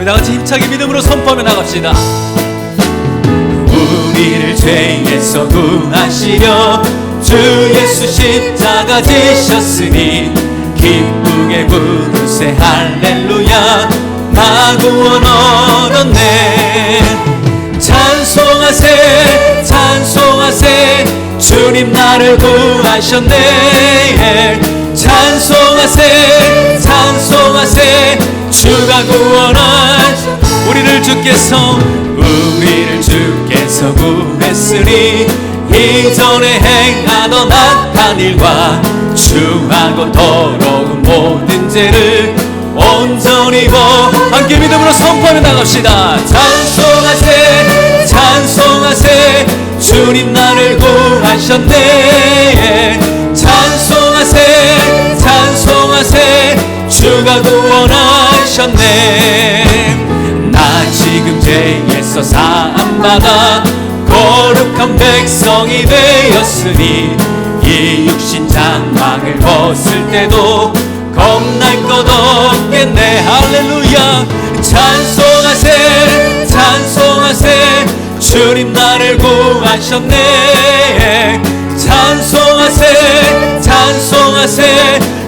우리 다 같이 힘차게 믿음으로 선포하며 나갑시다. 우리를 죄에서 구하시려 주 예수 십자가 지셨으니 기쁘게 부르세 할렐루야. 나 구원 얻었네. 찬송하세 찬송하세. 주님 나를 구하셨네 찬송하세 찬송하세. 주가 구원하셨 우리를 주께서 우리를 주께서 구했으니 이전에 행하던 악한 일과 주하고 더러운 모든 죄를 온전히 버 함께 믿음으로 선포하며 나갑시다. 찬송하세 찬송하세. 주님 나를 구하셨네 구원하셨네. 나 지금 죄에서 사함받아 거룩한 백성이 되었으니 이 육신 장막을 벗을 때도 겁날 것 없겠네. 할렐루야. 찬송하세 찬송하세. 주님 나를 구하셨네. 찬송하세 찬송하세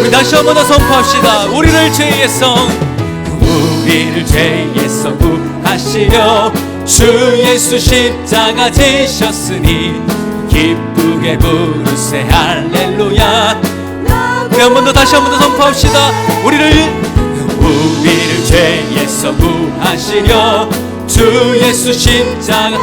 우리 다시 한번 더 선포합시다. 우리를 죄에서 우리를 죄에서 구하시려. 주 예수 십자가 지셨으니 기쁘게 부르세. 할렐루야. 우리 한 번 더 다시 한 번 더 선포합시다. 우리를 우리를 죄에서 구하시려. 주 예수 십자가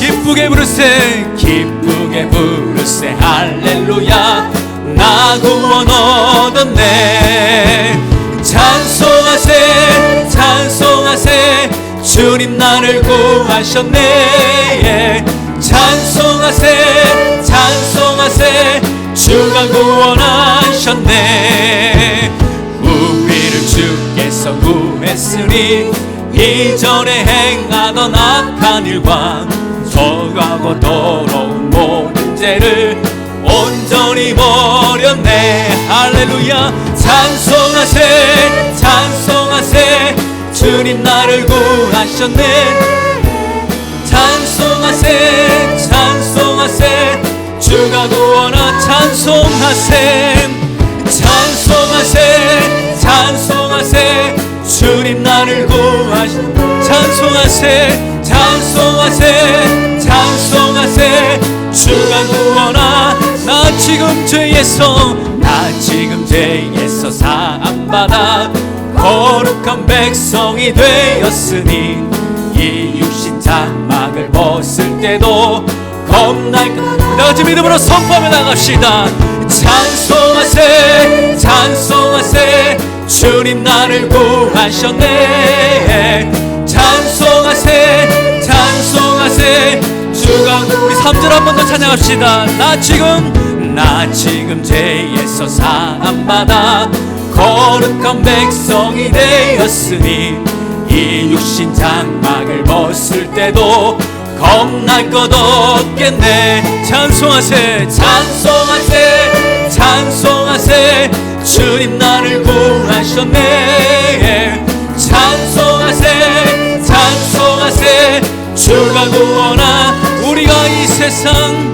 기쁘게 부르세. 기쁘게 부르세. 할렐루야 나 구원 얻었네. 찬송하세 찬송하세. 주님 나를 구하셨네. 찬송하세 찬송하세. 주가 구원하셨네. 우리를 주께서 구했으니 이전에 행하던 악한 일과 저하고 더러운 모든 죄를 온전히 버렸네. 할렐루야. 찬송하세 찬송하세. 주님 나를 구하셨네. 찬송하세 찬송하세. 주가 구원하 찬송하세. 찬송하세 찬송하세. 주님 나를 구하시 찬송하세 찬송하세 지금 죄에서 나 지금 죄에서 사함받아 거룩한 백성이 되었으니 이 육신 장막을 벗을 때도 겁날 것. 같이 믿음으로 선포하며 나갑시다. 찬송하세 찬송하세. 주님 나를 구하셨네. 찬송하세 찬송하세. 주가 우리 3절 한 번 더 찬양합시다. 나 지금 나 지금 죄에서 사함받아 거룩한 백성이 되었으니 이 육신 장막을 벗을 때도 겁날 것 없겠네. 찬송하세 찬송하세 찬송하세. 주님 나를 구하셨네. 찬송하세 찬송하세. 주가 구원하 우리가 이 세상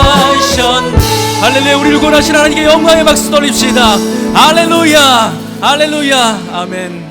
할렐루야 우리를 구원하신 하나님께 영광의 박수 돌립시다. 할렐루야 할렐루야. 아멘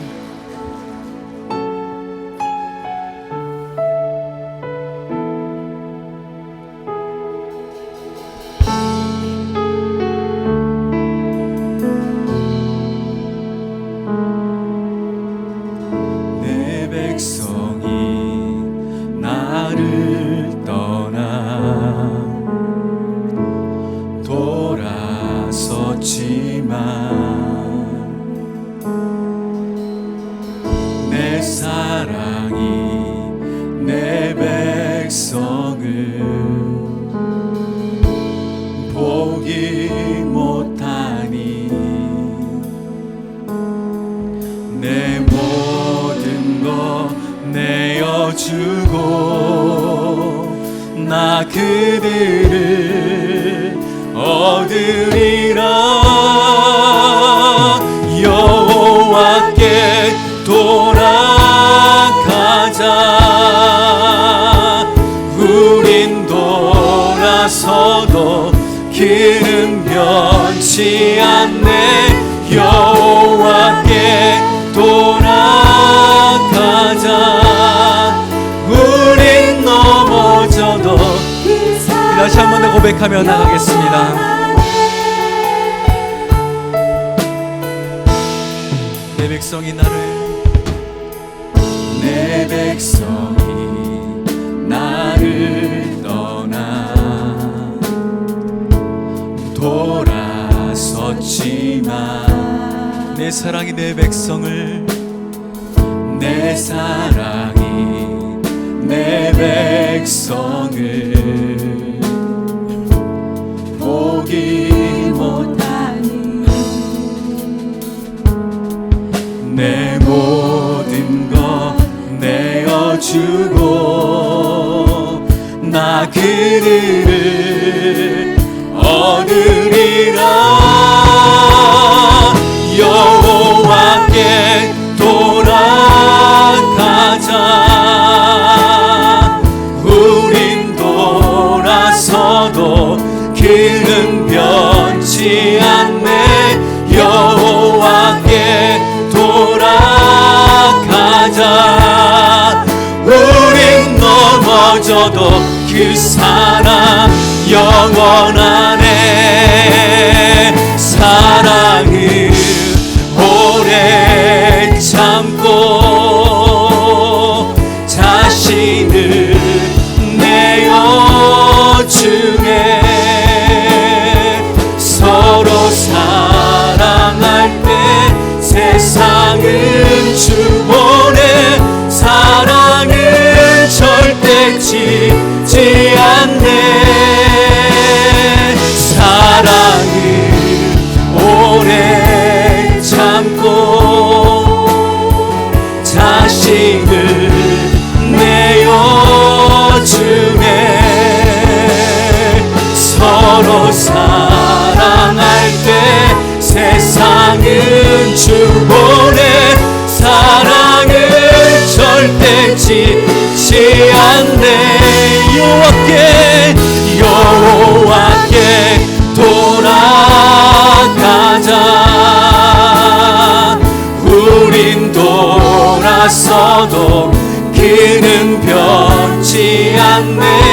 주고 나 그들을 얻으리라 고백하며 나가겠습니다. 내 백성이 나를 내 백성이 나를 떠나 돌아섰지만 내 사랑이 내 백성을 내 사랑이 내 백성을 넘어져도 그 사랑 영원하 오 돌